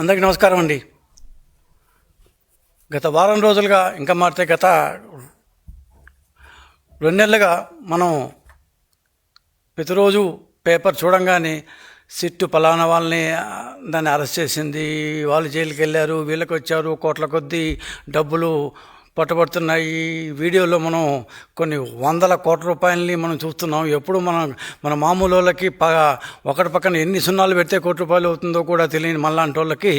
అందరికీ నమస్కారం అండి. గత వారం రోజులుగా ఇంకా మారితే గత రెండు నెలలుగా మనం ప్రతిరోజు పేపర్ చూడంగానే సిట్టు పలానా వాళ్ళని దాన్ని అరెస్ట్ చేసింది. వాళ్ళు జైలుకి వెళ్ళారు వీళ్ళకి వచ్చారు కోట్ల కొద్దీ డబ్బులు పట్టుబడుతున్నాయి. వీడియోలో మనం కొన్ని వందల కోట్ల రూపాయలని మనం చూస్తున్నాం. ఎప్పుడు మనం మన మామూలు వాళ్ళకి ప ఒకటి పక్కన ఎన్ని సున్నాలు పెడితే కోటి రూపాయలు అవుతుందో కూడా తెలియని మళ్ళాంటి వాళ్ళకి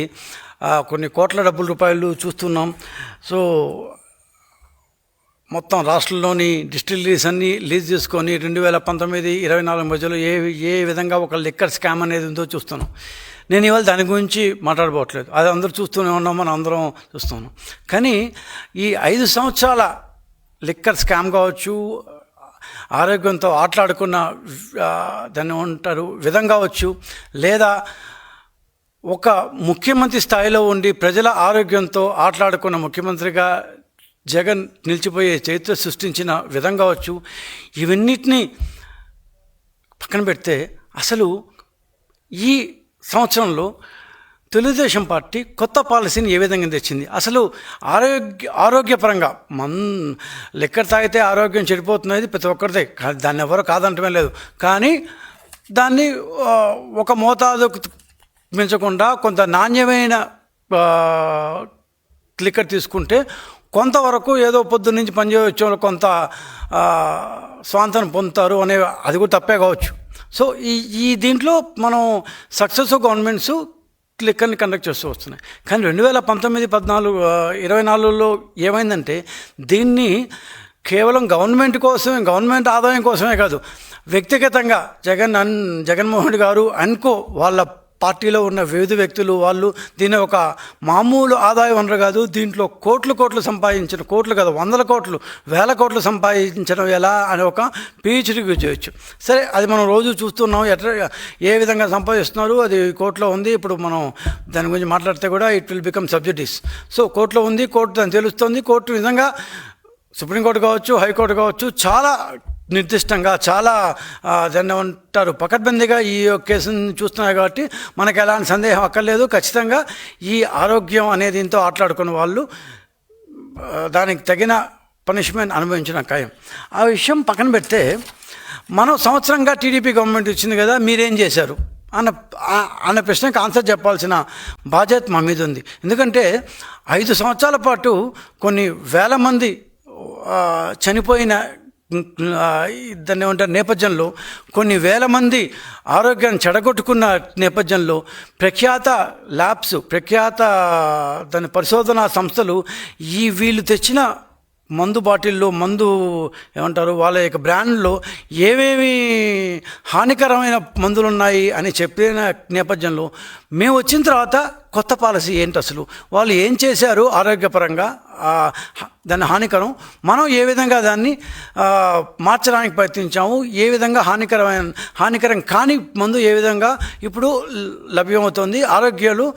కొన్ని కోట్ల డబ్బుల రూపాయలు చూస్తున్నాం. సో మొత్తం రాష్ట్రంలోని డిస్టిలరీస్ అన్ని లీజ్ చేసుకొని రెండు వేల పంతొమ్మిది ఇరవై నాలుగు మధ్యలో ఏ ఏ విధంగా ఒక లిక్కర్ స్కామ్ అనేది ఉందో చూస్తున్నాం. నేను ఇవాళ దాని గురించి మాట్లాడబోట్లేదు అది అందరూ చూస్తూనే ఉన్నాం మనం అందరం చూస్తున్నాం. కానీ ఈ ఐదు సంవత్సరాల లిక్కర్ స్కామ్ కావచ్చు ఆరోగ్యంతో ఆటలాడుకున్న దాన్ని ఉంటారు విధంగా వచ్చు లేదా ఒక ముఖ్యమంత్రి స్థాయిలో ఉండి ప్రజల ఆరోగ్యంతో ఆటలాడుకున్న ముఖ్యమంత్రిగా జగన్ నిలిచిపోయే చరిత్ర సృష్టించిన విధంగా వచ్చు ఇవన్నిటినీ పక్కన పెడితే అసలు ఈ సంవత్సరంలో తెలుగుదేశం పార్టీ కొత్త పాలసీని ఏ విధంగా తెచ్చింది? అసలు ఆరోగ్య ఆరోగ్యపరంగా మన్ లిక్కర్ తాగితే ఆరోగ్యం చెడిపోతున్నది ప్రతి ఒక్కరిదే. కా- దాన్ని ఎవరు కాదంటమే లేదు. కానీ దాన్ని ఒక మోతాదుకు మించకుండా కొంత నాణ్యమైన లిక్కర్ తీసుకుంటే కొంతవరకు ఏదో పొద్దు నుంచి పనిచేయవచ్చు వాళ్ళు కొంత ఆ, స్వాంతనం పొందుతారు అనే అది కూడా తప్పే కావచ్చు. సో ఈ ఈ దీంట్లో మనం సక్సెస్ గవర్నమెంట్స్ లిక్కర్ని కండక్ట్ చేస్తూ వస్తున్నాయి. కానీ రెండు వేల పంతొమ్మిది పద్నాలుగు ఇరవై నాలుగులో ఏమైందంటే దీన్ని కేవలం గవర్నమెంట్ కోసమే గవర్నమెంట్ ఆదాయం కోసమే కాదు వ్యక్తిగతంగా జగన్ అన్ జగన్మోహన్ రెడ్డి గారు అనుకో వాళ్ళ పార్టీలో ఉన్న వివిధ వ్యక్తులు వాళ్ళు దీన్ని ఒక మామూలు ఆదాయ వనరు కాదు దీంట్లో కోట్లు కోట్లు సంపాదించిన కోట్లు కాదు వందల కోట్లు వేల కోట్లు సంపాదించడం ఎలా అని ఒక పిహెచ్డి చేయొచ్చు. సరే అది మనం రోజు చూస్తున్నాం ఎట్లా ఏ విధంగా సంపాదిస్తున్నారు అది కోర్టులో ఉంది ఇప్పుడు మనం దాని గురించి మాట్లాడితే కూడా it will become sub judice so కోర్టులో ఉంది కోర్టు దాన్ని తెలుస్తుంది కోర్టు విధంగా సుప్రీంకోర్టు కావచ్చు హైకోర్టు కావచ్చు చాలా నిర్దిష్టంగా చాలా దాన్ని ఉంటారు పకడ్బందీగా ఈ కేసుని చూస్తున్నారు కాబట్టి మనకు ఎలాంటి సందేహం అక్కర్లేదు. ఖచ్చితంగా ఈ ఆరోగ్యం అనే దీంతో ఆటలాడుకున్న వాళ్ళు దానికి తగిన పనిష్మెంట్ అనుభవించిన ఖాయం. ఆ విషయం పక్కన పెడితే మనం సంవత్సరంగా టీడీపీ గవర్నమెంట్ ఇచ్చింది కదా మీరేం చేశారు? అన్న అన్న ప్రశ్నకు ఆన్సర్ చెప్పాల్సిన బాధ్యత మా మీద ఉంది. ఎందుకంటే ఐదు సంవత్సరాల పాటు కొన్ని వేల మంది చనిపోయిన దాన్ని ఏమంటారు? నేపథ్యంలో కొన్ని వేల మంది ఆరోగ్యాన్ని చెడగొట్టుకున్న నేపథ్యంలో ప్రఖ్యాత ల్యాబ్స్ ప్రఖ్యాత దాని పరిశోధనా సంస్థలు ఈ వీళ్ళు తెచ్చిన మందు బాటిల్లో మందు ఏమంటారు వాళ్ళ యొక్క బ్రాండ్లో ఏమేమి హానికరమైన మందులు ఉన్నాయి అని చెప్పిన నేపథ్యంలో మేము వచ్చిన తర్వాత కొత్త పాలసీ ఏంటి అసలు? వాళ్ళు ఏం చేశారు ఆరోగ్యపరంగా? దాన్ని హానికరం. మనం ఏ విధంగా దాన్ని మార్చడానికి ప్రయత్నించాము? ఏ విధంగా హానికరమైన హానికరం కాని మందు ఏ విధంగా ఇప్పుడు లభ్యమవుతుంది? ఆరోగ్యాలు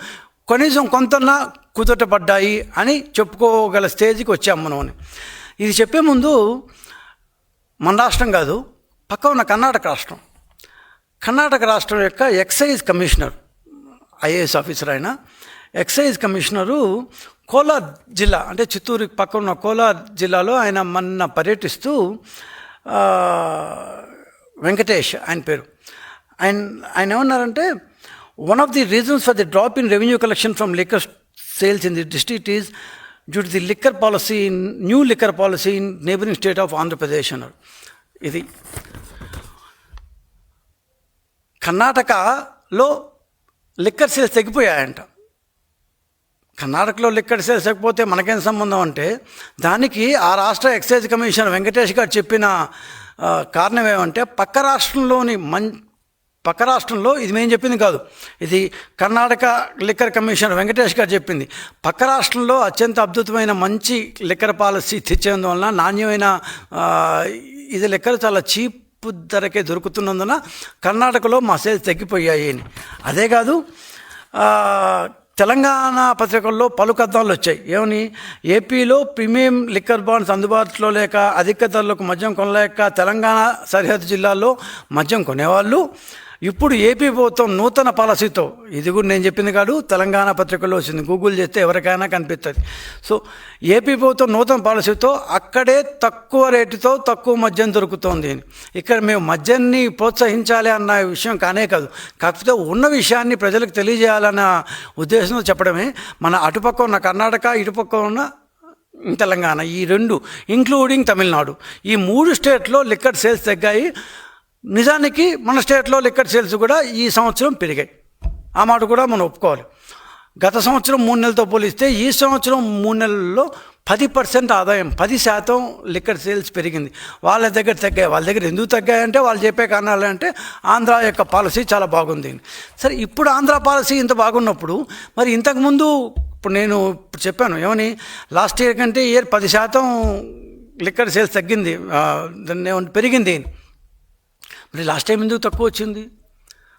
కనీసం కొంతన్నా కుదుటపడ్డాయి అని చెప్పుకోగల స్టేజ్కి వచ్చాం మనం అని. ఇది చెప్పే ముందు మన రాష్ట్రం కాదు పక్క ఉన్న కర్ణాటక రాష్ట్రం. కర్ణాటక రాష్ట్రం యొక్క ఎక్సైజ్ కమిషనర్ ఐఏఎస్ ఆఫీసర్ ఆయన. ఎక్సైజ్ కమిషనరు కోలార్ జిల్లా అంటే చిత్తూరు పక్క ఉన్న కోలార్ జిల్లాలో ఆయన మొన్న పర్యటిస్తూ వెంకటేష్ ఆయన పేరు. ఆయన ఆయన ఏమన్నారంటే one of the reasons for the drop in revenue collection from liquor sales in the district is due to the liquor policy in new liquor policy in neighbouring state of Andhra Pradesh Pradesh. ఇది కర్ణాటకలో liquor sales తగ్గిపోయాయంట కర్ణాటకలో liquor sales తగ్గిపోతే మనకేం సంబంధం అంటే దానికి ఆ రాష్ట్ర ఎక్సైజ్ కమిషనర్ వెంకటేష్ గారు చెప్పిన కారణం ఏమంటే పక్క రాష్ట్రంలోని మం పక్క రాష్ట్రంలో ఇది మేము చెప్పింది కాదు. ఇది కర్ణాటక లిక్కర్ కమిషనర్ వెంకటేష్ గారు చెప్పింది. పక్క రాష్ట్రంలో అత్యంత అద్భుతమైన మంచి లిక్కర్ పాలసీ తెచ్చేందువలన నాణ్యమైన ఇది లిక్కర్ చాలా చీప్ ధరకే దొరుకుతున్నందున కర్ణాటకలో మా సేల్స్ తగ్గిపోయాయి అని. అదే కాదు తెలంగాణ పత్రికల్లో పలు కథనాలు వచ్చాయి. ఏమని? ఏపీలో ప్రీమియం లిక్కర్ బాండ్స్ అందుబాటులో లేక అధిక ధరలకు మద్యం కొనలేక తెలంగాణ సరిహద్దు జిల్లాల్లో మద్యం కొనేవాళ్ళు ఇప్పుడు ఏపీ ప్రభుత్వం నూతన పాలసీతో ఇది కూడా నేను చెప్పింది కాదు తెలంగాణ పత్రికల్లో వచ్చింది. గూగుల్ చేస్తే ఎవరికైనా కనిపిస్తుంది. సో ఏపీ ప్రభుత్వం నూతన పాలసీతో అక్కడే తక్కువ రేటుతో తక్కువ మద్యం దొరుకుతోంది. ఇక్కడ మేము మద్యాన్ని ప్రోత్సహించాలి అన్న విషయం కానే కాదు. కాకపోతే ఉన్న విషయాన్ని ప్రజలకు తెలియజేయాలన్న ఉద్దేశంతో చెప్పడమే. మన అటుపక్క ఉన్న కర్ణాటక ఇటుపక్క ఉన్న తెలంగాణ ఈ రెండు ఇంక్లూడింగ్ తమిళనాడు. ఈ మూడు స్టేట్లో లిక్కర్ సేల్స్ తగ్గాయి. నిజానికి మన స్టేట్లో లిక్కర్ సేల్స్ కూడా ఈ సంవత్సరం పెరిగాయి. ఆ మాట కూడా మనం ఒప్పుకోవాలి. గత సంవత్సరం మూడు నెలలతో పోలిస్తే ఈ సంవత్సరం మూడు నెలల్లో పది పర్సెంట్ ఆదాయం పది శాతం లిక్కర్ సేల్స్ పెరిగింది. వాళ్ళ దగ్గర తగ్గాయి. వాళ్ళ దగ్గర ఎందుకు తగ్గాయంటే వాళ్ళు చెప్పే కారణాలు అంటే ఆంధ్ర యొక్క పాలసీ చాలా బాగుంది. సరే ఇప్పుడు ఆంధ్ర పాలసీ ఇంత బాగున్నప్పుడు మరి ఇంతకుముందు ఇప్పుడు నేను ఇప్పుడు చెప్పాను ఏమని? లాస్ట్ ఇయర్ కంటే ఇయర్ పది శాతం లిక్కర్ సేల్స్ తగ్గింది. పెరిగింది. మరి లాస్ట్ టైం ఎందుకు తక్కువ వచ్చింది?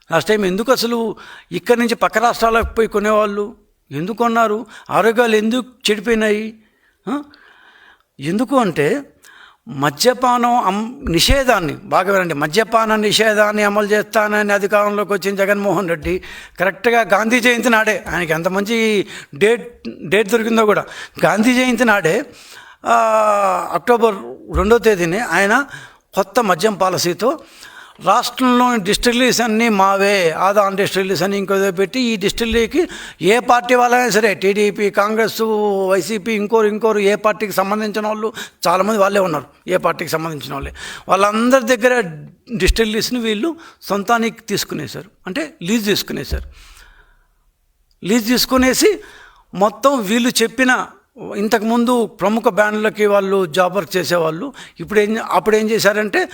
లాస్ట్ టైం ఎందుకు అసలు ఇక్కడి నుంచి పక్క రాష్ట్రాలకు పోయి కొనేవాళ్ళు? ఎందుకు కొన్నారు? ఆరోగ్యాలు ఎందుకు చెడిపోయినాయి? ఎందుకు అంటే మద్యపానం అమ్ నిషేధాన్ని బాగా వినండి. మద్యపాన నిషేధాన్ని అమలు చేస్తానని అధికారంలోకి వచ్చిన జగన్మోహన్ రెడ్డి కరెక్ట్గా గాంధీ జయంతి నాడే ఆయనకి ఎంత మంచి డేట్ డేట్ దొరికిందో కూడా. గాంధీ జయంతి నాడే అక్టోబర్ రెండో తేదీని ఆయన కొత్త మద్యం పాలసీతో రాష్ట్రంలోని డిస్టిలరీస్ అన్నీ మావే. ఆదాన్ డిస్టిలరీస్ అని ఇంకో పెట్టి ఈ డిస్టిలరీకి ఏ పార్టీ వాళ్ళైనా సరే టీడీపీ కాంగ్రెస్ వైసీపీ ఇంకోరు ఇంకోరు ఏ పార్టీకి సంబంధించిన వాళ్ళు చాలామంది వాళ్ళే ఉన్నారు. ఏ పార్టీకి సంబంధించిన వాళ్ళే. వాళ్ళందరి దగ్గర డిస్టిలరీస్ని వీళ్ళు సొంతానికి తీసుకునేశారు. అంటే లీజ్ తీసుకునేశారు. లీజ్ తీసుకునేసి మొత్తం వీళ్ళు చెప్పిన ఇంతకుముందు ప్రముఖ బ్యాండ్లకి వాళ్ళు జాబ్ వర్క్ చేసేవాళ్ళు. ఇప్పుడు ఏం అప్పుడు ఏం చేశారంటే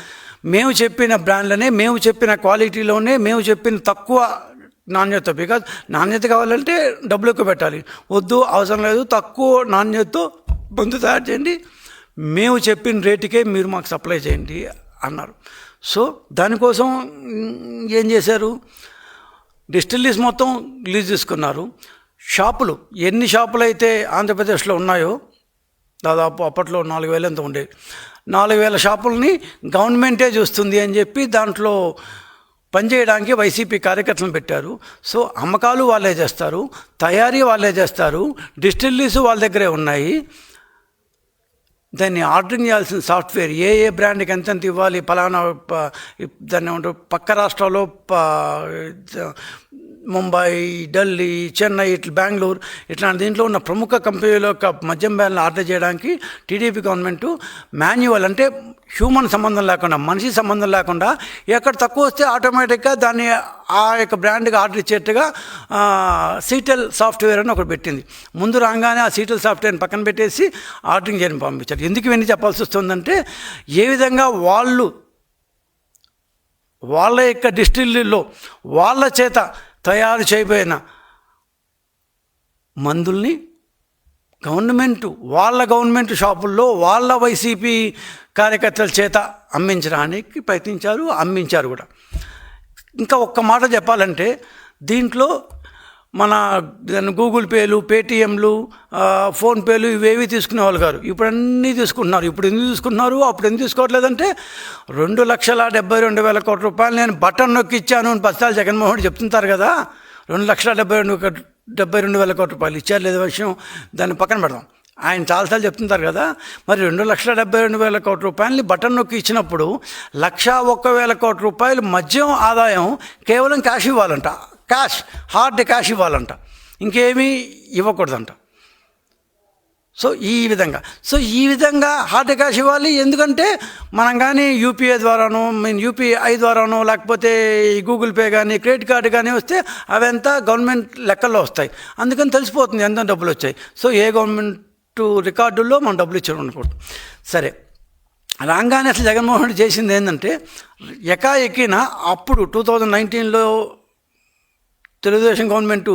మేము చెప్పిన బ్రాండ్లనే మేము చెప్పిన క్వాలిటీలోనే మేము చెప్పిన తక్కువ నాణ్యత బికాజ్ నాణ్యత కావాలంటే డబ్బులు ఎక్కువ పెట్టాలి. వద్దు అవసరం లేదు తక్కువ నాణ్యతతో బంధు తయారు చేయండి. మేము చెప్పిన రేటుకే మీరు మాకు సప్లై చేయండి అన్నారు. సో దానికోసం ఏం చేశారు? డిస్టిల్లీస్ మొత్తం రిలీజ్ తీసుకున్నారు. షాపులు ఎన్ని షాపులు అయితే ఆంధ్రప్రదేశ్లో ఉన్నాయో దాదాపు అప్పట్లో నాలుగు వేలు ఎంత ఉండేవి నాలుగు వేల షాపుల్ని గవర్నమెంటే చూస్తుంది అని చెప్పి దాంట్లో పనిచేయడానికి వైసీపీ కార్యకర్తలను పెట్టారు. సో అమ్మకాలు వాళ్ళే చేస్తారు తయారీ వాళ్ళే చేస్తారు డిస్టిలరీస్ వాళ్ళ దగ్గరే ఉన్నాయి. దాన్ని ఆర్డరింగ్ చేయాల్సిన సాఫ్ట్వేర్ ఏ ఏ బ్రాండ్కి ఎంతెంత ఇవ్వాలి ఫలానా దాన్ని పక్క రాష్ట్రాల్లో ముంబై ఢిల్లీ చెన్నై ఇట్లా బెంగళూరు ఇట్లాంటి దీంట్లో ఉన్న ప్రముఖ కంపెనీల యొక్క మద్యం బ్యాన్లు ఆర్డర్ చేయడానికి టీడీపీ గవర్నమెంట్ మాన్యువల్ అంటే హ్యూమన్ సంబంధం లేకుండా మనిషి సంబంధం లేకుండా ఎక్కడ తక్కువ వస్తే ఆటోమేటిక్గా దాన్ని ఆ యొక్క బ్రాండ్గా ఆర్డర్ ఇచ్చేట్టుగా సీటెల్ సాఫ్ట్వేర్ అని ఒకటి పెట్టింది. ముందు రాగానే ఆ సీటెల్ సాఫ్ట్వేర్ని పక్కన పెట్టేసి ఆర్డరింగ్ చేయని పంపించారు. ఎందుకు ఇవన్నీ చెప్పాల్సి వస్తుందంటే ఏ విధంగా వాళ్ళు వాళ్ళ యొక్క డిస్టిల్లరీలో వాళ్ళ చేత తయారు చేయబోయిన మందుల్ని గవర్నమెంట్ వాళ్ళ గవర్నమెంట్ షాపుల్లో వాళ్ళ వైసీపీ కార్యకర్తల చేత అమ్మించడానికి ప్రయత్నించారు అమ్మించారు కూడా. ఇంకా ఒక్క మాట చెప్పాలంటే దీంట్లో మన దాన్ని గూగుల్ పేలు పేటిఎంలు ఫోన్పేలు ఇవేవి తీసుకునే వాళ్ళు గారు ఇప్పుడు అన్నీ తీసుకుంటున్నారు. ఇప్పుడు ఎందుకు తీసుకుంటున్నారు? అప్పుడు ఎందుకు తీసుకోవట్లేదంటే రెండు లక్షల డెబ్బై రెండు వేల కోట్ల రూపాయలు నేను బటన్ నొక్కి ఇచ్చాను అని పస్తాలు జగన్మోహన్ చెప్తుంటారు కదా. రెండు లక్షల డెబ్బై రెండు డెబ్బై రెండు వేల కోట్ల రూపాయలు ఇచ్చారు లేదా విషయం దాన్ని పక్కన పెడదాం. ఆయన చాలాసార్లు చెప్తుంటారు కదా. మరి రెండు లక్షల డెబ్బై రెండు వేల కోట్ల రూపాయలని బటన్ నొక్కి ఇచ్చినప్పుడు లక్ష ఒక్క వేల కోట్ల రూపాయలు మద్యం ఆదాయం కేవలం క్యాష్ ఇవ్వాలంట. క్యాష్ హార్డ్ క్యాష్ ఇవ్వాలంట. ఇంకేమీ ఇవ్వకూడదంట. సో ఈ విధంగా. సో ఈ విధంగా హార్డ్ క్యాష్ ఇవ్వాలి. ఎందుకంటే మనం కానీ యూపీఐ ద్వారానో మీన్ యూపీఐ ద్వారానో లేకపోతే ఈ గూగుల్ పే కానీ క్రెడిట్ కార్డు కానీ వస్తే అవంతా గవర్నమెంట్ లెక్కల్లో వస్తాయి. అందుకని తెలిసిపోతుంది ఎంత డబ్బులు వచ్చాయి. సో ఏ గవర్నమెంట్ రికార్డుల్లో మనం డబ్బులు ఇచ్చాడు అనుకోండి సరే. రాగానే అసలు జగన్మోహన్ రెడ్డి చేసింది ఏంటంటే ఎకాఎకిన అప్పుడు టూ థౌజండ్ నైన్టీన్లో తెలుగుదేశం గవర్నమెంట్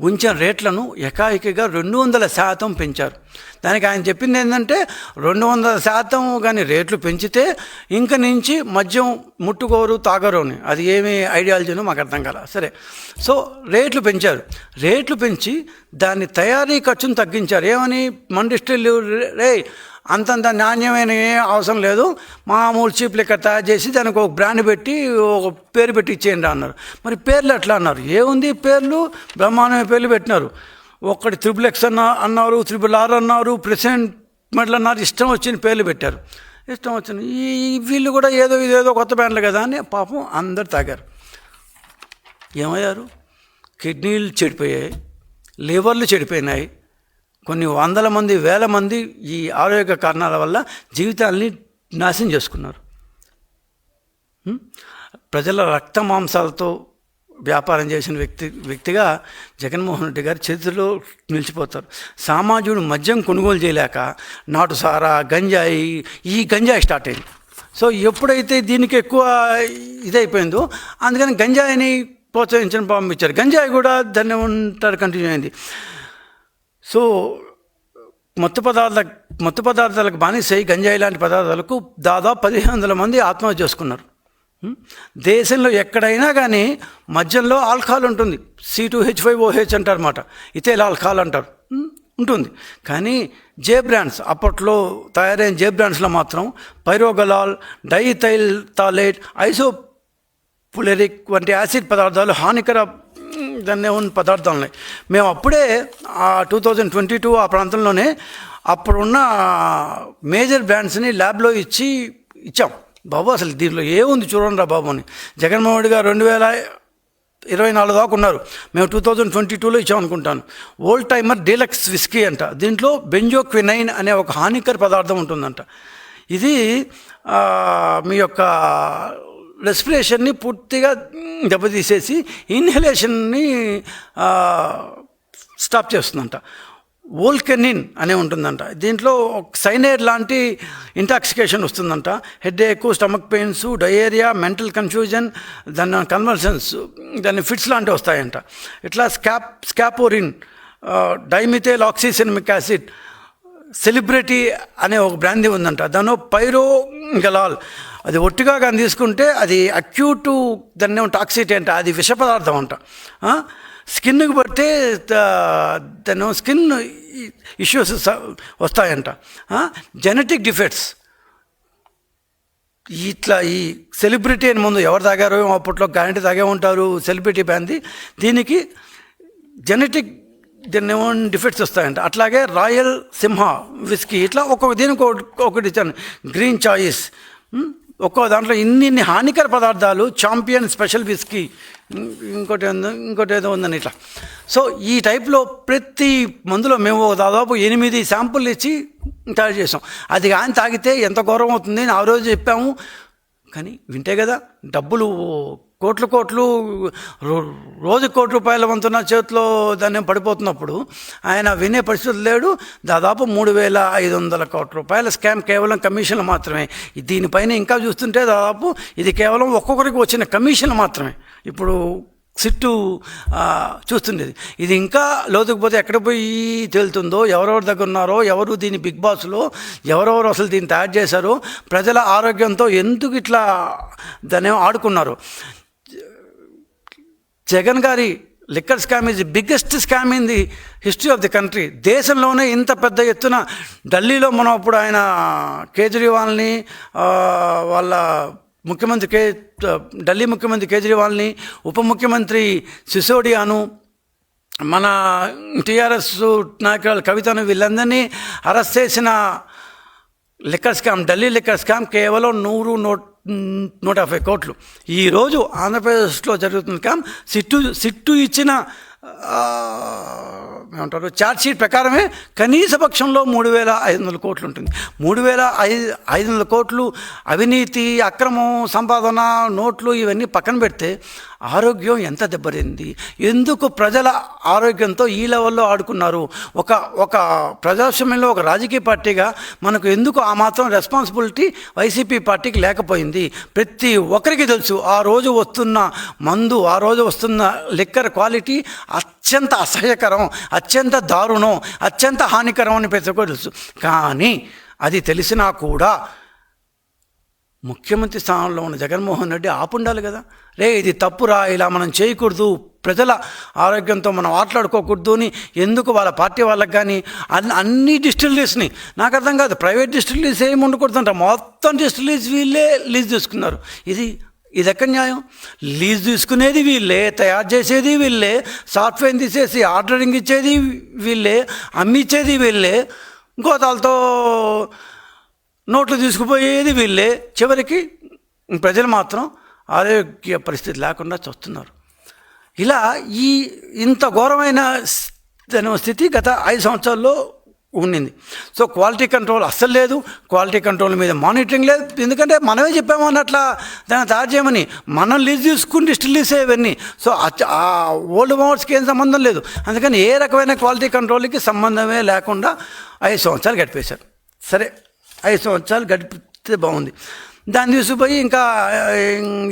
ఉంచిన రేట్లను ఏకాయికగా రెండు వందల శాతం పెంచారు. దానికి ఆయన చెప్పింది ఏంటంటే రెండు వందల శాతం కానీ రేట్లు పెంచితే ఇంక నుంచి మద్యం ముట్టుకోరు తాగరు అని. అది ఏమి ఐడియాలజీనో మాకు అర్థం కాల. సరే. సో రేట్లు పెంచారు. రేట్లు పెంచి దాని తయారీ ఖర్చును తగ్గించారు. ఏమని? మన రే అంతంత నాణ్యమైన ఏ అవసరం లేదు. మామూలు చీప్ లెక్క తయారు చేసి దానికి ఒక బ్రాండ్ పెట్టి ఒక పేరు పెట్టి ఇచ్చేయండి అన్నారు. మరి పేర్లు ఎట్లా అన్నారు? ఏముంది పేర్లు? బ్రహ్మాండమైన పేర్లు పెట్టినారు. ఒక్కటి త్రిబుల్ ఎక్స్ అన్న అన్నారు త్రిబుల్ ఆర్ అన్నారు ప్రెసిడెంట్ మెడల్ అన్నారు ఇష్టం వచ్చిన పేర్లు పెట్టారు. ఇష్టం వచ్చిన ఈ వీళ్ళు కూడా ఏదో ఇదేదో కొత్త బ్రాండ్లు కదా అని పాపం అందరు తాగారు. ఏమయ్యారు? కిడ్నీలు చెడిపోయాయి లివర్లు చెడిపోయినాయి కొన్ని వందల మంది వేల మంది ఈ ఆరోగ్య కారణాల వల్ల జీవితాల్ని నాశనం చేసుకున్నారు. ప్రజల రక్త మాంసాలతో వ్యాపారం చేసిన వ్యక్తి వ్యక్తిగా జగన్మోహన్ రెడ్డి గారి చరిత్రలో నిలిచిపోతారు. సామాజికుడు మద్యం కొనుగోలు చేయలేక నాటు సారా గంజాయి ఈ గంజాయి స్టార్ట్ అయింది. సో ఎప్పుడైతే దీనికి ఎక్కువ ఇదైపోయిందో అందుకని గంజాయిని ప్రోత్సహించడం పంపించారు గంజాయి కూడా దాన్ని ఉంటారు కంటిన్యూ అయింది. సో మత్తు పదార్థ మత్తు పదార్థాలకు బానిసై గంజాయి లాంటి పదార్థాలకు దాదాపు పదిహేను వందల మంది ఆత్మహత్య చేసుకున్నారు. దేశంలో ఎక్కడైనా కానీ మద్యంలో ఆల్కహాల్ ఉంటుంది. C two H five OH అంటారు అనమాట ఇతేల్ ఆల్కహాల్ అంటారు. ఉంటుంది. కానీ జే బ్రాండ్స్ అప్పట్లో తయారైన జే బ్రాండ్స్లో మాత్రం పైరోగలాల్ డైథైల్ తాలేట్ ఐసో పులెరిక్ వంటి యాసిడ్ పదార్థాలు హానికర దాన్ని ఉన్న పదార్థాలు ఉన్నాయి మేము అప్పుడే ఆ టూ థౌజండ్ ట్వంటీ టూ ఆ ప్రాంతంలోనే అప్పుడున్న మేజర్ బ్రాండ్స్ని ల్యాబ్లో ఇచ్చి ఇచ్చాం. బాబు అసలు దీంట్లో ఏముంది చూడండి రా బాబు అని. జగన్మోహన్ రెడ్డి గారు రెండు వేల ఇరవై నాలుగు దాకా ఉన్నారు. మేము టూ థౌజండ్ ట్వంటీ టూలో ఇచ్చాం అనుకుంటాను. ఓల్డ్ టైమర్ డీలక్స్ విస్కీ అంట. దీంట్లో బెంజోక్వినైన్ అనే ఒక హానికర పదార్థం ఉంటుందంట. ఇది మీ యొక్క రెస్పిరేషన్ని పూర్తిగా దెబ్బతీసేసి ఇన్హలేషన్ని స్టాప్ చేస్తుందంట. వోల్కెనిన్ అనే ఉంటుందంట. దీంట్లో సైనైడ్ లాంటి ఇంటాక్సికేషన్ వస్తుందంట. Headache stomach pains diarrhoea mental confusion దాని కన్వర్షన్స్ దాని ఫిట్స్ లాంటివి వస్తాయంట. ఇట్లా స్కాప్ స్కాపోరిన్ డైమిథేల్ ఆక్సిసెనిమిక్ యాసిడ్ సెలబ్రిటీ అనే ఒక బ్రాందీ ఉందంట. దానిలో పైరో గలాల్ అది ఒట్టిగా కానీ తీసుకుంటే అది అక్యూట్ దాన్ని టాక్సిటీ అంట అది విష పదార్థం అంట. స్కిన్కి పడితే దాని స్కిన్ ఇష్యూస్ వస్తాయంట. Genetic defects. ఇట్లా ఈ సెలబ్రిటీ అని ముందు ఎవరు తాగారో అప్పట్లో గ్యారంటీ తాగే ఉంటారు సెలబ్రిటీ బ్యాంది. దీనికి జెనెటిక్ దీన్ని ఏమో డిఫెక్ట్స్ వస్తాయంట. అట్లాగే రాయల్ సింహ విస్కీ ఇట్లా ఒక్కొక్క దీనికి ఒకటి- ఒకటి ఇచ్చాను. Green choice. ఒక్కో దాంట్లో ఇన్ని ఇన్ని హానికర పదార్థాలు చాంపియన్ స్పెషల్ విస్కీ ఇంకోటి ఇంకోటి ఏదో ఉందని ఇట్లా. సో ఈ టైప్లో ప్రతి మందులో మేము దాదాపు ఎనిమిది శాంపుల్ ఇచ్చి తయారు చేసాం అది కానీ తాగితే ఎంత ఘోరం అవుతుంది అని ఆ రోజు చెప్పాము. కానీ వింటే కదా డబ్బులు కోట్లు కోట్లు రో- రోజు కోటి రూపాయల వంతున చేతిలో దాన్ని పడిపోతున్నప్పుడు ఆయన వినే పరిస్థితి లేడు. దాదాపు మూడు వేల ఐదు వందల కోట్ల రూపాయల స్కామ్ కేవలం కమిషన్లు మాత్రమే. దీనిపైన ఇంకా చూస్తుంటే దాదాపు ఇది కేవలం ఒక్కొక్కరికి వచ్చిన కమిషన్లు మాత్రమే. ఇప్పుడు సిట్టు చూస్తుండేది. ఇది ఇంకా లోతుకు పోతే ఎక్కడ పోయి తేలుతుందో ఎవరెవరి దగ్గర ఉన్నారో ఎవరు దీని బిగ్ బాస్లో ఎవరెవరు అసలు దీన్ని తయారు చేశారో ప్రజల ఆరోగ్యంతో ఎందుకు ఇట్లా దాన్ని ఆడుకున్నారు. జగన్ గారి liquor scam is the biggest scam in the history of the country. దేశంలోనే ఇంత పెద్ద ఎత్తున ఢిల్లీలో మనం అప్పుడు ఆయన కేజ్రీవాల్ని వాళ్ళ ముఖ్యమంత్రి కే ఢిల్లీ ముఖ్యమంత్రి కేజ్రీవాల్ని ఉప ముఖ్యమంత్రి సిసోడియాను మన టీఆర్ఎస్ నాయకురాలు కవితను వీళ్ళందరినీ అరెస్ట్ చేసిన liquor scam Delhi liquor scam కేవలం నూరు నూట నూట యాభై కోట్లు. ఈరోజు ఆంధ్రప్రదేశ్లో జరుగుతున్న స్కామ్ సిట్టు సిట్టు ఇచ్చిన ఏమంటారు? ఛార్జ్షీట్ ప్రకారమే కనీస పక్షంలో మూడు వేల ఐదు వందల కోట్లు ఉంటుంది మూడు వేల ఐదు ఐదు వందల కోట్లు అవినీతి అక్రమం సంపాదన నోట్లు ఇవన్నీ పక్కన పెడితే ఆరోగ్యం ఎంత దెబ్బతింది? ఎందుకు ప్రజల ఆరోగ్యంతో ఈ లెవెల్లో ఆడుకున్నారు? ఒక ఒక ప్రజాస్వామ్యంలో ఒక రాజకీయ పార్టీగా మనకు ఎందుకు ఆ మాత్రం రెస్పాన్సిబిలిటీ వైసీపీ పార్టీకి లేకపోయింది? ప్రతి ఒక్కరికి తెలుసు ఆ రోజు వస్తున్న మందు ఆ రోజు వస్తున్న లిక్కర్ క్వాలిటీ అత్యంత అసహ్యకరం అత్యంత దారుణం అత్యంత హానికరం అని ప్రతి ఒక్కరు తెలుసు. కానీ అది తెలిసినా కూడా ముఖ్యమంత్రి స్థానంలో ఉన్న జగన్మోహన్ రెడ్డి ఆపుండాలి కదా. రే ఇది తప్పురా ఇలా మనం చేయకూడదు. ప్రజల ఆరోగ్యంతో మనం ఆటలాడుకోకూడదు అని ఎందుకు వాళ్ళ పార్టీ వాళ్ళకి కానీ అన్ని అన్ని డిస్టిలరీస్ని నాకు అర్థం కాదు ప్రైవేట్ డిస్టిలరీస్ ఏమి ఉండకూడదంట. మొత్తం డిస్టిలరీస్ వీళ్ళే లీజ్ తీసుకున్నారు. ఇది ఇది ఎక్కడ న్యాయం? లీజ్ తీసుకునేది వీళ్ళే తయారు చేసేది వీళ్ళే సాఫ్ట్వేర్ తీసేసి ఆర్డరింగ్ ఇచ్చేది వీళ్ళే అమ్మిచ్చేది వీళ్ళే. గోతాలతో నోట్లు తీసుకుపోయేది వీళ్ళే. చివరికి ప్రజలు మాత్రం ఆరోగ్య పరిస్థితి లేకుండా చూస్తున్నారు. ఇలా ఈ ఇంత ఘోరమైన స్థితి గత ఐదు సంవత్సరాల్లో ఉండింది. సో క్వాలిటీ కంట్రోల్ అస్సలు లేదు. క్వాలిటీ కంట్రోల్ మీద మానిటరింగ్ లేదు. ఎందుకంటే మనమే చెప్పాము అన్నట్ల దాన్ని తయారు చేయమని. మనం లీజ్ తీసుకుని స్టిల్ లీసే ఇవన్నీ సో ఆ ఓల్డ్ మోవర్స్కి ఏం సంబంధం లేదు. అందుకని ఏ రకమైన క్వాలిటీ కంట్రోల్కి సంబంధమే లేకుండా ఐదు సంవత్సరాలు గడిపేశారు. సరే. ఐదు సంవత్సరాలు గడిపితే బాగుంది. దాన్ని తీసుకుపోయి ఇంకా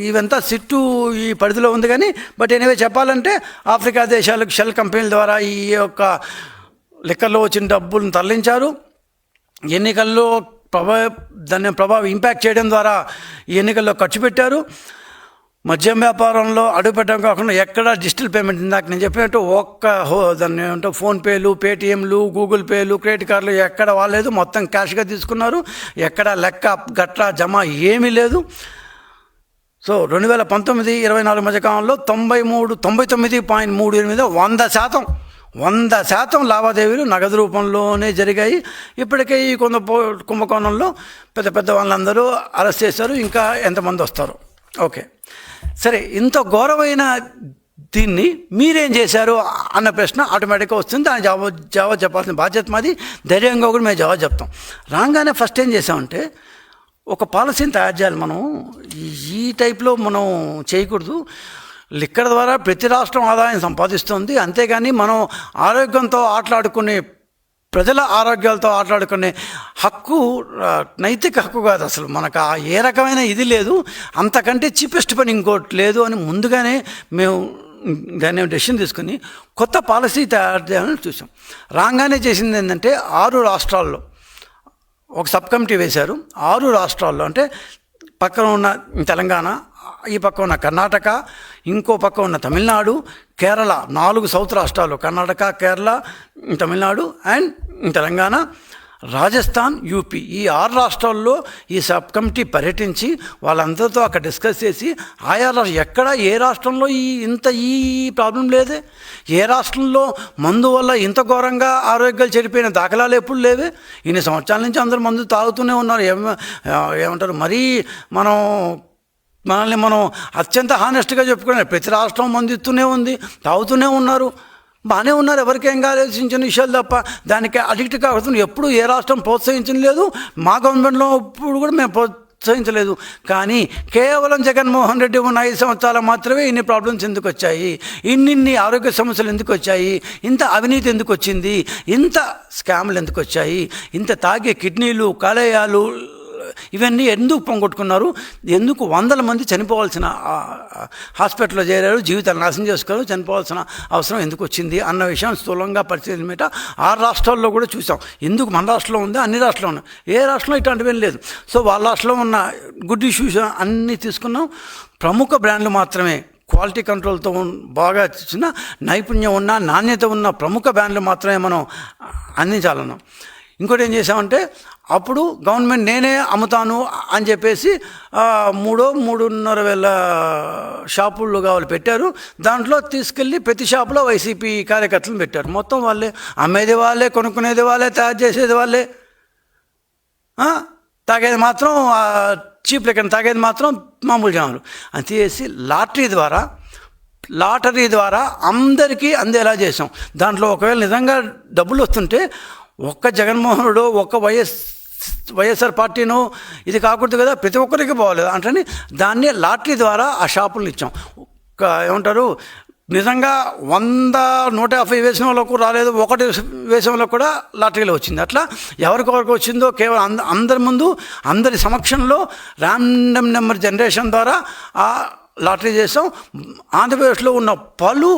ఇవంతా సిట్టు ఈ పరిధిలో ఉంది కానీ బట్ ఎనివే చెప్పాలంటే ఆఫ్రికా దేశాలకు షెల్ కంపెనీల ద్వారా ఈ యొక్క లెక్కల్లో వచ్చిన డబ్బులను తరలించారు. ఎన్నికల్లో ప్రభా దాన్ని ప్రభావం ఇంపాక్ట్ చేయడం ద్వారా ఈ ఎన్నికల్లో ఖర్చు పెట్టారు. మద్యం వ్యాపారంలో అడుగుపెట్టడం కాకుండా ఎక్కడ డిజిటల్ పేమెంట్ ఇందాక నేను చెప్పినట్టు ఒక్క హో దాన్ని ఏమంటే ఫోన్పేలు పేటిఎంలు గూగుల్ పేలు క్రెడిట్ కార్డులు ఎక్కడ వాళ్ళలేదు మొత్తం క్యాష్గా తీసుకున్నారు. ఎక్కడ లెక్క గట్రా జమ ఏమీ లేదు. సో రెండు వేల పంతొమ్మిది ఇరవై నాలుగు మధ్య కాలంలో తొంభై మూడు తొంభై తొమ్మిది పాయింట్ మూడు ఎనిమిది వంద శాతం వంద శాతం లావాదేవీలు నగదు రూపంలోనే జరిగాయి. ఇప్పటికే ఈ కొంత కుంభకోణంలో పెద్ద పెద్ద వాళ్ళందరూ అరెస్ట్ చేశారు ఇంకా ఎంతమంది వస్తారు? ఓకే. సరే ఇంత ఘోరమైన దీన్ని మీరేం చేశారు అన్న ప్రశ్న ఆటోమేటిక్గా వస్తుంది. దాని జవాబు జవాబు చెప్పాల్సిన బాధ్యత మాది. ధైర్యంగా కూడా మేము జవాబు చెప్తాం. రాగానే ఫస్ట్ ఏం చేసామంటే ఒక పాలసీని తయారు చేయాలి మనం. ఈ- టైప్లో మనం చేయకూడదు. లిక్కర్ ద్వారా ప్రతి రాష్ట్రం ఆదాయం సంపాదిస్తుంది. అంతేగాని మనం ఆరోగ్యంతో ఆటలాడుకునే ప్రజల ఆరోగ్యాలతో ఆటలాడుకునే హక్కు నైతిక హక్కు కాదు అసలు. మనకు ఆ ఏ రకమైన ఇది లేదు. అంతకంటే చీపెస్ట్ పని ఇంకోటి లేదు అని ముందుగానే మేము దాన్ని డెసిషన్ తీసుకుని కొత్త పాలసీ తయారు చేయాలని చూసాం రాగానే చేసింది ఏంటంటే ఆరు రాష్ట్రాల్లో ఒక సబ్ కమిటీ వేశారు. ఆరు రాష్ట్రాల్లో అంటే పక్కన ఉన్న తెలంగాణ ఈ పక్క ఉన్న కర్ణాటక ఇంకో పక్క ఉన్న తమిళనాడు కేరళ నాలుగు సౌత్ రాష్ట్రాలు కర్ణాటక కేరళ తమిళనాడు అండ్ తెలంగాణ రాజస్థాన్ యూపీ. ఈ ఆరు రాష్ట్రాల్లో ఈ సబ్ కమిటీ పర్యటించి వాళ్ళందరితో అక్కడ డిస్కస్ చేసి ఆయా రాష్ట్ర ఎక్కడ ఏ రాష్ట్రంలో ఈ ఇంత ఈ ప్రాబ్లం లేదే? ఏ రాష్ట్రంలో మందు వల్ల ఇంత ఘోరంగా ఆరోగ్యాలు చెడిపోయిన దాఖలాలు ఎప్పుడు లేవే? ఇన్ని సంవత్సరాల నుంచి అందరూ మందు తాగుతూనే ఉన్నారు. ఏమంటారు? మరీ మనం మనల్ని మనం అత్యంత హానెస్ట్గా చెప్పుకునే ప్రతి రాష్ట్రం మందిస్తూనే ఉంది తాగుతూనే ఉన్నారు. బాగానే ఉన్నారు ఎవరికేం కాలేదు చిన్న చిన్న విషయాలు తప్ప. దానికి అడిక్ట్ కాకుండా ఎప్పుడు ఏ రాష్ట్రం ప్రోత్సహించడం లేదు మా గవర్నమెంట్లో ఇప్పుడు కూడా మేము ప్రోత్సహించలేదు. కానీ కేవలం జగన్మోహన్ రెడ్డి ఉన్న ఐదు సంవత్సరాలు మాత్రమే ఇన్ని ప్రాబ్లమ్స్ ఎందుకు వచ్చాయి? ఇన్నిన్ని ఆరోగ్య సమస్యలు ఎందుకు వచ్చాయి? ఇంత అవినీతి ఎందుకు వచ్చింది? ఇంత స్కామ్లు ఎందుకు వచ్చాయి? ఇంత తాగే కిడ్నీలు కాలేయాలు ఇవన్నీ ఎందుకు పొంగొట్టుకున్నారు? ఎందుకు వందల మంది చనిపోవాల్సిన హాస్పిటల్లో చేరారు జీవితాలు నాశనం చేసుకున్నారు చనిపోవాల్సిన అవసరం ఎందుకు వచ్చింది అన్న విషయం స్థూలంగా పరిశీలన మీద రాష్ట్రాల్లో కూడా చూసాం. ఎందుకు మన రాష్ట్రంలో ఉంది అన్ని రాష్ట్రంలో ఉన్నాయి? ఏ రాష్ట్రంలో ఇటువంటివి లేదు. సో వాళ్ళ రాష్ట్రంలో ఉన్న గుడ్ ఇష్యూస్ అన్నీ తీసుకున్నాం. ప్రముఖ బ్రాండ్లు మాత్రమే క్వాలిటీ కంట్రోల్తో బాగా చిన్న నైపుణ్యం ఉన్న నాణ్యత ఉన్న ప్రముఖ బ్రాండ్లు మాత్రమే మనం అందించాలన్నాం. ఇంకోటి ఏం చేసామంటే అప్పుడు గవర్నమెంట్ నేనే అమ్ముతాను అని చెప్పేసి మూడో మూడున్నర వేల షాపులు కావాలి పెట్టారు. దాంట్లో తీసుకెళ్ళి ప్రతి షాపులో వైసీపీ కార్యకర్తలను పెట్టారు. మొత్తం వాళ్ళే అమ్మేది వాళ్ళే కొనుక్కునేది వాళ్ళే తయారు చేసేది వాళ్ళే. తాగేది మాత్రం చీప్ లెక్కన తాగేది మాత్రం మామూలు జనాలు. అని చేసి లాటరీ ద్వారా లాటరీ ద్వారా అందరికీ అందేలా చేసాం దాంట్లో ఒకవేళ నిజంగా డబ్బులు వస్తుంటే ఒక్క జగన్మోహనుడు ఒక్క వైఎస్ వైఎస్ఆర్ పార్టీను ఇది కాకూడదు కదా ప్రతి ఒక్కరికి పోవాలి అంటే దాన్ని లాటరీ ద్వారా ఆ షాపులు ఇచ్చాం. ఒక్క ఏమంటారు నిజంగా వంద నూట యాభై వేసిన వాళ్ళకు రాలేదు ఒకటి వేసిన వాళ్ళకు కూడా లాటరీలో వచ్చింది. అట్లా ఎవరికొరకు వచ్చిందో కేవలం అంద అందరి ముందు అందరి సమక్షంలో ర్యాండమ్ నెంబర్ జనరేషన్ ద్వారా ఆ లాటరీ చేసాం. ఆంధ్రప్రదేశ్లో ఉన్న పలు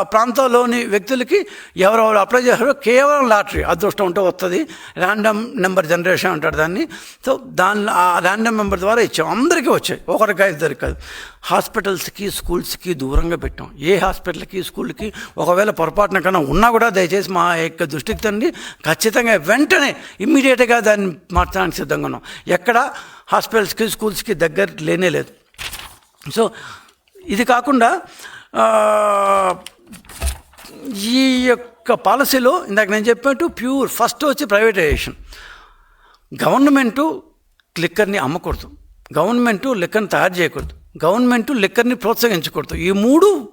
ప్రాంతంలోని వ్యక్తులకి ఎవరెవరు అప్లై చేశారో కేవలం లాటరీ అదృష్టం ఉంటే వస్తుంది ర్యాండమ్ నెంబర్ జనరేషన్ అంటారు దాన్ని. సో దాని ఆ ర్యాండమ్ నెంబర్ ద్వారా ఇచ్చాం. అందరికీ వచ్చాయి. ఒకరికి ఇద్దరికి కాదు హాస్పిటల్స్కి స్కూల్స్కి దూరంగా పెట్టాం. ఏ హాస్పిటల్కి స్కూల్కి ఒకవేళ పొరపాటున కన్నా ఉన్నా కూడా దయచేసి మా యొక్క దృష్టికి తండ్రి ఖచ్చితంగా వెంటనే ఇమ్మీడియట్గా దాన్ని మార్చడానికి సిద్ధంగా ఉన్నాం. ఎక్కడ? హాస్పిటల్స్కి స్కూల్స్కి దగ్గర లేనే లేదు. సో ఇది కాకుండా ఈ యొక్క పాలసీలో ఇందాక నేను చెప్పినట్టు ప్యూర్ ఫస్ట్ వచ్చి ప్రైవేటైజేషన్. గవర్నమెంటు లిక్కర్ని అమ్మకూడదు. గవర్నమెంటు లిక్కర్ని తయారు చేయకూడదు. గవర్నమెంటు లిక్కర్ని ప్రోత్సహించకూడదు. ఈ మూడు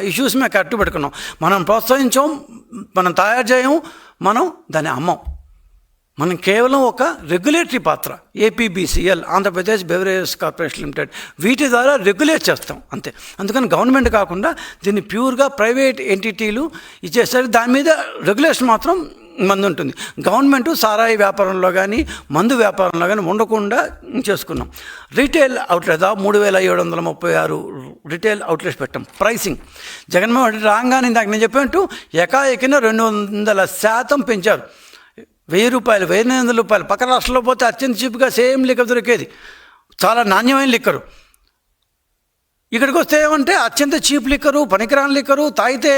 ఇష్యూస్ మేము కట్టు పెట్టుకున్నాం మనం ప్రోత్సహించాం మనం తయారు చేయం మనం దాన్ని అమ్మం. మనం కేవలం ఒక రెగ్యులేటరీ పాత్ర APBCL Andhra Pradesh Beverages Corporation Limited వీటి ద్వారా రెగ్యులేట్ చేస్తాం అంతే. అందుకని గవర్నమెంట్ కాకుండా దీన్ని ప్యూర్గా ప్రైవేట్ ఎంటిటీలు ఇచ్చేసరికి దాని మీద రెగ్యులేషన్ మాత్రం మందు ఉంటుంది. గవర్నమెంట్ సారాయి వ్యాపారంలో కానీ మందు వ్యాపారంలో కానీ ఉండకుండా చేసుకున్నాం. రీటైల్ అవుట్లెట్ మూడు వేల ఏడు వందల ముప్పై ఆరు రీటైల్ అవుట్లెట్స్ పెట్టాం. ప్రైసింగ్. జగన్మోహన్ రెడ్డి రాగానే ఇందాక నేను చెప్పినట్టు ఎకాఎకిన రెండు వందల శాతం పెంచారు. వెయ్యి రూపాయలు వెయ్యి ఎనిమిది వందల రూపాయలు. పక్క రాష్ట్రంలో పోతే అత్యంత చీప్గా సేమ్ లిక్కర్ దొరికేది. చాలా నాణ్యమైన లిక్కరు. ఇక్కడికి వస్తే ఏమంటే అత్యంత చీప్ లిక్కరు పనికిరాని లిక్కరు. తాగితే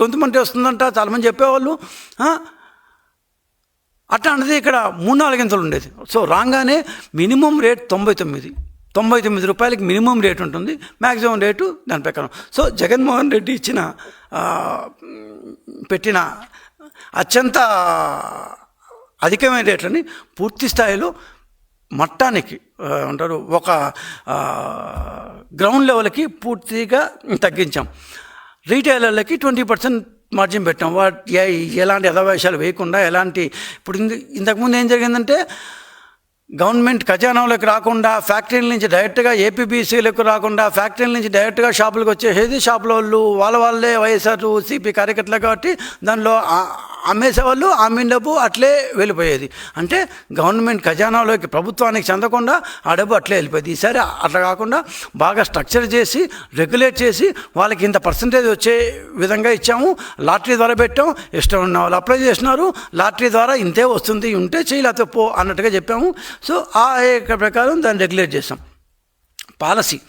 గొంతు మంటే వస్తుందంట చాలామంది చెప్పేవాళ్ళు. ఆ? అట్లాంటిది ఇక్కడ మూడు నాలుగింతలు ఉండేది. సో రాగానే మినిమం రేట్ తొంభై తొమ్మిది. తొంభై తొమ్మిది రూపాయలకి మినిమం రేట్ ఉంటుంది. మ్యాక్సిమం రేటు దాని ప్రకారం. సో జగన్మోహన్ రెడ్డి ఇచ్చిన పెట్టిన అత్యంత అధికమైన రేట్లని పూర్తి స్థాయిలో మట్టానికి అంటారు ఒక గ్రౌండ్ లెవెల్కి పూర్తిగా తగ్గించాం. రీటైలర్లకి ట్వంటీ పర్సెంట్ మార్జిన్ పెట్టాం. వాటి ఎలాంటి అధవేశాలు వేయకుండా ఎలాంటి ఇప్పుడు ఇంతకుముందు ఏం జరిగిందంటే గవర్నమెంట్ ఖజానాలకు రాకుండా ఫ్యాక్టరీల నుంచి డైరెక్ట్గా ఏపీబీసీలకు రాకుండా ఫ్యాక్టరీల నుంచి డైరెక్ట్గా షాపులకు వచ్చేసేది షాపుల వాళ్ళు వాళ్ళ వాళ్ళే వైఎస్ఆర్ సిపి కార్యకర్తలు కాబట్టి దానిలో అమ్మేసేవాళ్ళు అమ్మిన డబ్బు అట్లే వెళ్ళిపోయేది. అంటే గవర్నమెంట్ ఖజానాలోకి ప్రభుత్వానికి చెందకుండా ఆ డబ్బు అట్లే వెళ్ళిపోయేది. ఈసారి అట్లా కాకుండా బాగా స్ట్రక్చర్ చేసి రెగ్యులేట్ చేసి వాళ్ళకి ఇంత పర్సంటేజ్ వచ్చే విధంగా ఇచ్చాము. లాటరీ ద్వారా పెట్టాం. ఇష్టం ఉన్న వాళ్ళు అప్లై చేసినారు. లాటరీ ద్వారా ఇంతే వస్తుంది. ఉంటే చేయి పో అన్నట్టుగా చెప్పాము. సో ఆ యొక్క ప్రకారం దాన్ని రెగ్యులేట్ చేసాం పాలసీ.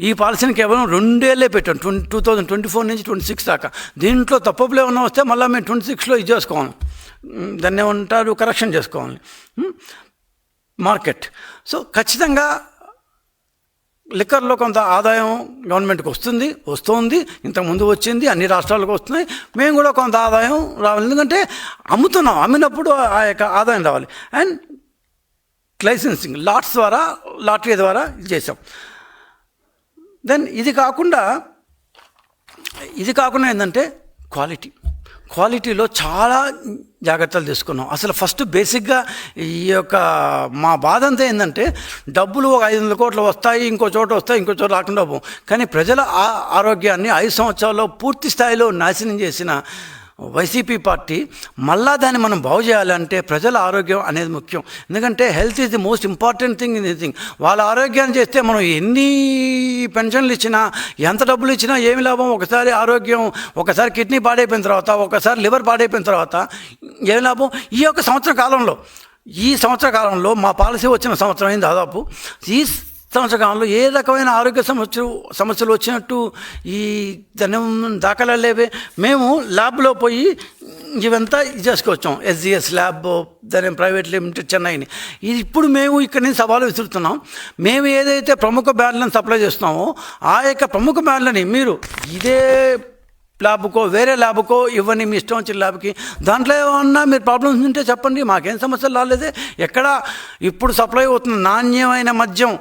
ఈ పాలసీని కేవలం రెండేళ్ళే పెట్టాం. Twenty two thousand twenty four నుంచి ట్వంటీ సిక్స్ దాకా. దీంట్లో తప్పులు ఏమన్నా వస్తే మళ్ళీ మేము ట్వంటీ సిక్స్లో ఇది చేసుకోవాలి. దాన్ని ఏమంటారు? కరెక్షన్ చేసుకోవాలి. మార్కెట్ సో ఖచ్చితంగా లిక్కర్లో కొంత ఆదాయం గవర్నమెంట్కి వస్తుంది వస్తుంది ఇంతకుముందు వచ్చింది అన్ని రాష్ట్రాలకు వస్తున్నాయి. మేము కూడా కొంత ఆదాయం రావాలి. ఎందుకంటే అమ్ముతున్నాం అమ్మినప్పుడు ఆ యొక్క ఆదాయం రావాలి. అండ్ లైసెన్సింగ్ లాట్స్ ద్వారా లాటరీ ద్వారా ఇది చేసాం దెన్ ఇది కాకుండా ఇది కాకుండా ఏంటంటే క్వాలిటీ. క్వాలిటీలో చాలా జాగ్రత్తలు తీసుకున్నాం. అసలు ఫస్ట్ బేసిక్గా ఈ యొక్క మా బాధ అంతా ఏంటంటే డబ్బులు ఒక ఐదు వందల కోట్లు వస్తాయి ఇంకో చోట వస్తాయి ఇంకో చోట రాకుండా పోం. కానీ ప్రజల ఆ- ఆరోగ్యాన్ని ఐదు సంవత్సరాల్లో పూర్తి స్థాయిలో నాశనం చేసిన వైసీపీ పార్టీ మళ్ళా దాన్ని మనం బాగు చేయాలంటే ప్రజల ఆరోగ్యం అనేది ముఖ్యం. ఎందుకంటే health is the most important thing in the thing. వాళ్ళ ఆరోగ్యాన్ని చేస్తే మనం ఎన్ని పెన్షన్లు ఇచ్చినా ఎంత డబ్బులు ఇచ్చినా ఏమి లాభం? ఒకసారి ఆరోగ్యం ఒకసారి కిడ్నీ పాడైపోయిన తర్వాత ఒకసారి లివర్ పాడైపోయిన తర్వాత ఏమి లాభం? ఈ యొక్క సంవత్సర కాలంలో ఈ సంవత్సర కాలంలో మా పాలసీ వచ్చిన సంవత్సరం అయింది దాదాపు. ఈ సంవత్సర కాలంలో ఏ రకమైన ఆరోగ్య సమస్యలు సమస్యలు వచ్చినట్టు ఈ ధనం దాఖలా లేవే. మేము ల్యాబ్లో పోయి ఇవంతా ఇది చేసుకొచ్చాం. ఎస్జిఎస్ ల్యాబ్ దాని ప్రైవేట్ లిమిటెడ్ చెన్నైని. ఇది ఇప్పుడు మేము ఇక్కడి నుంచి సవాలు విసురుతున్నాం. మేము ఏదైతే ప్రముఖ బ్రాండ్లను సప్లై చేస్తున్నామో ఆ యొక్క ప్రముఖ బ్రాండ్లని మీరు ఇదే ల్యాబ్కో వేరే ల్యాబ్కో ఇవ్వండి మీ ఇష్టం వచ్చిన ల్యాబ్కి. దాంట్లో ఏమన్నా మీరు ప్రాబ్లమ్స్ ఉంటే చెప్పండి. మాకేం సమస్యలు రాలేదే. ఎక్కడ ఇప్పుడు సప్లై అవుతున్న నాణ్యమైన మద్యం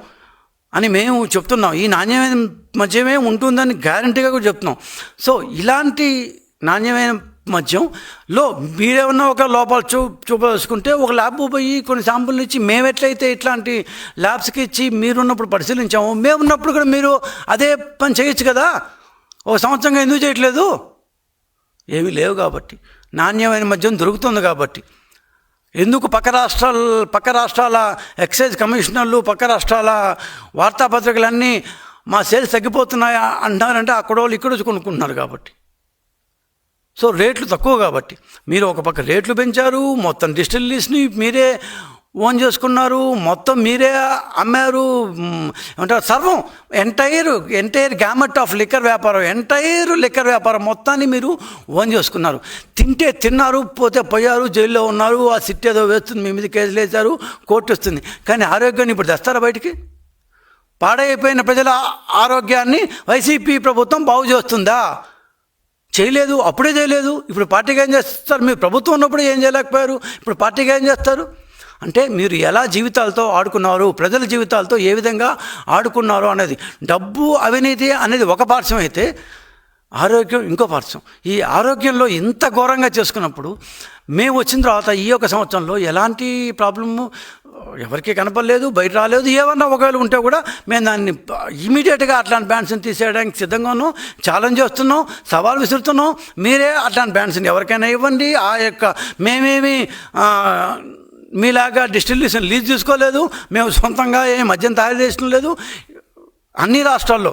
అని మేము చెప్తున్నాం. ఈ నాణ్యమైన మద్యమే ఉంటుందని గ్యారంటీగా కూడా చెప్తున్నాం. సో ఇలాంటి నాణ్యమైన మద్యంలో మీరేమన్నా ఒక లోపాలు చూ చూపదలుచుకుంటే ఒక ల్యాబ్ పోయి కొన్ని శాంపుల్ ఇచ్చి మేము ఎట్లయితే ఇట్లాంటి ల్యాబ్స్కి ఇచ్చి మీరున్నప్పుడు పరిశీలించాము. మేము ఉన్నప్పుడు కూడా మీరు అదే పని చేయొచ్చు కదా. ఒక సంవత్సరంగా ఎందుకు చేయట్లేదు? ఏమీ లేవు కాబట్టి. నాణ్యమైన మద్యం దొరుకుతుంది కాబట్టి. ఎందుకు పక్క రాష్ట్రాల పక్క రాష్ట్రాల ఎక్సైజ్ కమిషనర్లు పక్క రాష్ట్రాల వార్తాపత్రికలన్నీ మా సేల్స్ తగ్గిపోతున్నాయా అంటారంటే అక్కడ వాళ్ళు ఇక్కడ వచ్చి కొనుక్కుంటున్నారు కాబట్టి. సో రేట్లు తక్కువ కాబట్టి. మీరు ఒక పక్క రేట్లు పెంచారు మొత్తం డిస్టిలరీస్ని మీరే ఓన్ చేసుకున్నారు. మొత్తం మీరే అమ్మారు. ఏమంటారు సర్వం entire entire gamut of liquor వ్యాపారం ఎంటైర్ లిక్కర్ వ్యాపారం మొత్తాన్ని మీరు ఓన్ చేసుకున్నారు. తింటే తిన్నారు పోతే పోయారు జైల్లో ఉన్నారు ఆ సిట్ ఏదో వేస్తుంది మీ మీద కేసులు వేశారు కోర్టు వస్తుంది. కానీ ఆరోగ్యాన్ని ఇప్పుడు తెస్తారా బయటికి? పాడైపోయిన ప్రజల ఆరోగ్యాన్ని వైసీపీ ప్రభుత్వం బాగు చేస్తుందా? చేయలేదు అప్పుడే చేయలేదు. ఇప్పుడు పార్టీకి ఏం చేస్తారు? మీరు ప్రభుత్వం ఉన్నప్పుడు ఏం చేయలేకపోయారు? ఇప్పుడు పార్టీకి ఏం చేస్తారు? అంటే మీరు ఎలా జీవితాలతో ఆడుకున్నారు ప్రజల జీవితాలతో ఏ విధంగా ఆడుకున్నారు అనేది డబ్బు అవినీతి అనేది ఒక పార్శ్వం అయితే ఆరోగ్యం ఇంకో పార్శ్వం. ఈ ఆరోగ్యంలో ఇంత ఘోరంగా చేసుకున్నప్పుడు మేము వచ్చిన తర్వాత ఈ యొక్క సంవత్సరంలో ఎలాంటి ప్రాబ్లము ఎవరికి కనపడలేదు బయట రాలేదు ఏమన్నా ఒకవేళ ఉంటే కూడా మేము దాన్ని ఇమీడియట్గా అట్లాంటి బ్యాండ్స్ని తీసేయడానికి సిద్ధంగా ఉన్నాం ఛాలెంజ్ చేస్తున్నాం సవాల్ విసురుతున్నాం. మీరే అట్లాంటి బ్యాండ్స్ని ఎవరికైనా ఇవ్వండి. ఆ యొక్క మేమేమి మీలాగా డిస్టిల్యూషన్ లీజ్ తీసుకోలేదు మేము సొంతంగా ఏ మద్యం తయారు చేసిన లేదు. అన్ని రాష్ట్రాల్లో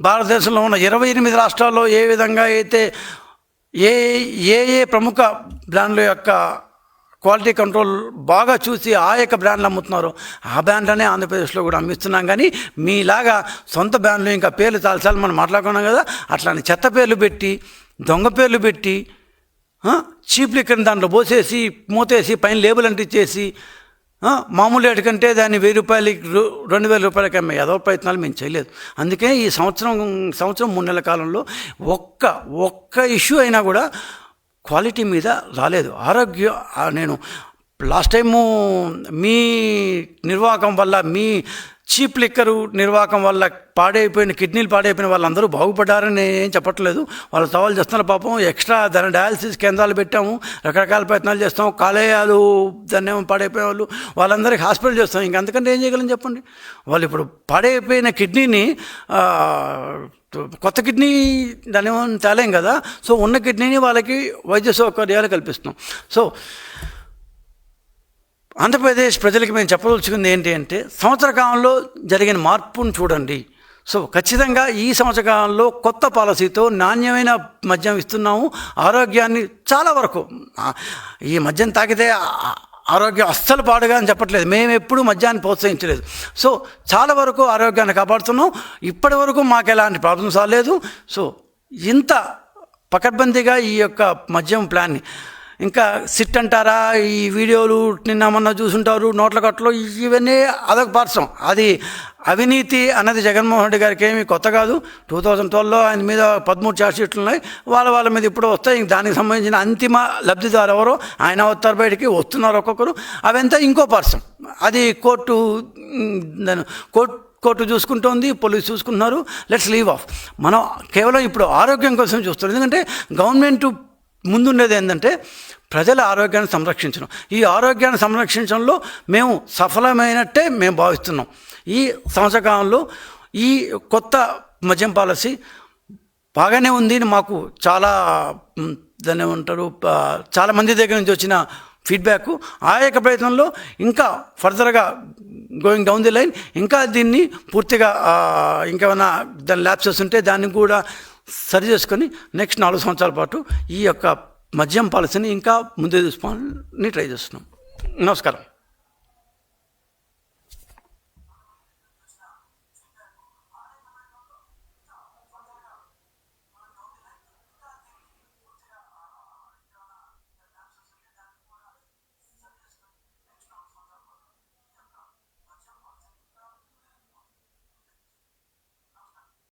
భారతదేశంలో ఉన్న ఇరవై ఎనిమిది రాష్ట్రాల్లో ఏ విధంగా అయితే ఏ ఏ ఏ ప్రముఖ బ్రాండ్ల యొక్క క్వాలిటీ కంట్రోల్ బాగా చూసి ఆ యొక్క బ్రాండ్లు అమ్ముతున్నారు ఆ బ్రాండ్లనే ఆంధ్రప్రదేశ్లో కూడా అమ్మిస్తున్నాం. కానీ మీలాగా సొంత బ్రాండ్లు ఇంకా పేర్లు చాలాసార్లు మనం మాట్లాడుకున్నాం కదా అట్లాంటి చెత్త పేర్లు పెట్టి దొంగ పేర్లు పెట్టి చీప్ లిక్కర్ని దాంట్లో పోసేసి మూతేసి పైన లేబుల్ అంటించేసి మామూలు రేటు కంటే దాన్ని వెయ్యి రూపాయలకి రెండు వేల రూపాయలకి అమ్మే ఏదో ప్రయత్నాలు మేము చేయలేదు. అందుకే ఈ సంవత్సరం సంవత్సరం మూడు నెలల కాలంలో ఒక్క ఒక్క ఇష్యూ అయినా కూడా క్వాలిటీ మీద రాలేదు. ఆరోగ్య నేను లాస్ట్ టైము మీ నిర్వాహకం వల్ల మీ చీప్ లిక్కరు నిర్వాహకం వల్ల పాడైపోయిన కిడ్నీలు పాడైపోయిన వాళ్ళందరూ బాగుపడ్డారని ఏం చెప్పట్లేదు. వాళ్ళు సవాల్ చేస్తున్నారు పాపం. ఎక్స్ట్రా దాని డయాలసిస్ కేంద్రాలు పెట్టాము. రకరకాల ప్రయత్నాలు చేస్తాం కాలేయాలు దాన్ని పాడైపోయే వాళ్ళు. వాళ్ళందరికీ హాస్పిటల్ చేస్తాం. ఇంక అంతకంటే ఏం చేయగలం చెప్పండి? వాళ్ళు ఇప్పుడు పాడైపోయిన కిడ్నీని కొత్త కిడ్నీ దాని తేలేం కదా. సో ఉన్న కిడ్నీని వాళ్ళకి వైద్య సౌకర్యాలు కల్పిస్తున్నాం. సో ఆంధ్రప్రదేశ్ ప్రజలకు మేము చెప్పదలుచుకుంది ఏంటి అంటే సంవత్సర కాలంలో జరిగిన మార్పును చూడండి. సో ఖచ్చితంగా ఈ సంవత్సర కాలంలో కొత్త పాలసీతో నాణ్యమైన మద్యం ఇస్తున్నాము. ఆరోగ్యాన్ని చాలా వరకు ఈ మద్యం తాగితే ఆరోగ్యం అస్సలు పాడుగా అని చెప్పట్లేదు. మేము ఎప్పుడూ మద్యాన్ని ప్రోత్సహించలేదు. సో చాలా వరకు ఆరోగ్యాన్ని కాపాడుతున్నాం. ఇప్పటి వరకు మాకు ఎలాంటి ప్రాబ్లమ్స్ రాలేదు. సో ఇంత పకడ్బందీగా ఈ యొక్క మద్యం ప్లాన్ని ఇంకా సిట్ అంటారా? ఈ వీడియోలు నిన్న మొన్న చూసుంటారు నోట్ల కట్టలు ఇవన్నీ అదొక పార్శ్వం అది అవినీతి అన్నది జగన్మోహన్ రెడ్డి గారికి ఏమీ కొత్త కాదు. టూ థౌజండ్ ట్వెల్వ్లో ఆయన మీద పదమూడు ఛార్జ్ షీట్లు ఉన్నాయి. వాళ్ళ వాళ్ళ మీద ఇప్పుడు వస్తాయి. ఇంక దానికి సంబంధించిన అంతిమ లబ్ధిదారు ఎవరో ఆయన వస్తారు బయటికి వస్తున్నారు ఒక్కొక్కరు. అవంతా ఇంకో పార్శ్వం అది కోర్టు దాని కోర్టు కోర్టు చూసుకుంటోంది పోలీసు చూసుకుంటున్నారు. లెట్స్ లీవ్ ఆఫ్ మనం కేవలం ఇప్పుడు ఆరోగ్యం కోసం చూస్తున్నాం ఎందుకంటే గవర్నమెంట్ ముందుండేది ఏంటంటే ప్రజల ఆరోగ్యాన్ని సంరక్షించడం. ఈ ఆరోగ్యాన్ని సంరక్షించడంలో మేము సఫలమైనట్టే మేము భావిస్తున్నాం. ఈ సంవత్సర కాలంలో ఈ కొత్త మద్యం పాలసీ బాగానే ఉంది అని మాకు చాలా దాన్ని ఏమంటారు చాలామంది చాలా మంది దగ్గర నుంచి వచ్చిన ఫీడ్బ్యాక్. ఆ యొక్క ప్రయత్నంలో ఇంకా ఫర్దర్గా గోయింగ్ డౌన్ ది లైన్. ఇంకా దీన్ని పూర్తిగా ఇంకేమైనా దాని ల్యాబ్సెస్ ఉంటే దాన్ని కూడా సరి చేసుకొని నెక్స్ట్ నాలుగు సంవత్సరాల పాటు ఈ యొక్క మద్యం పాలసీని ఇంకా ముందే తీసుకోవాలని ట్రై చేస్తున్నాం. నమస్కారం.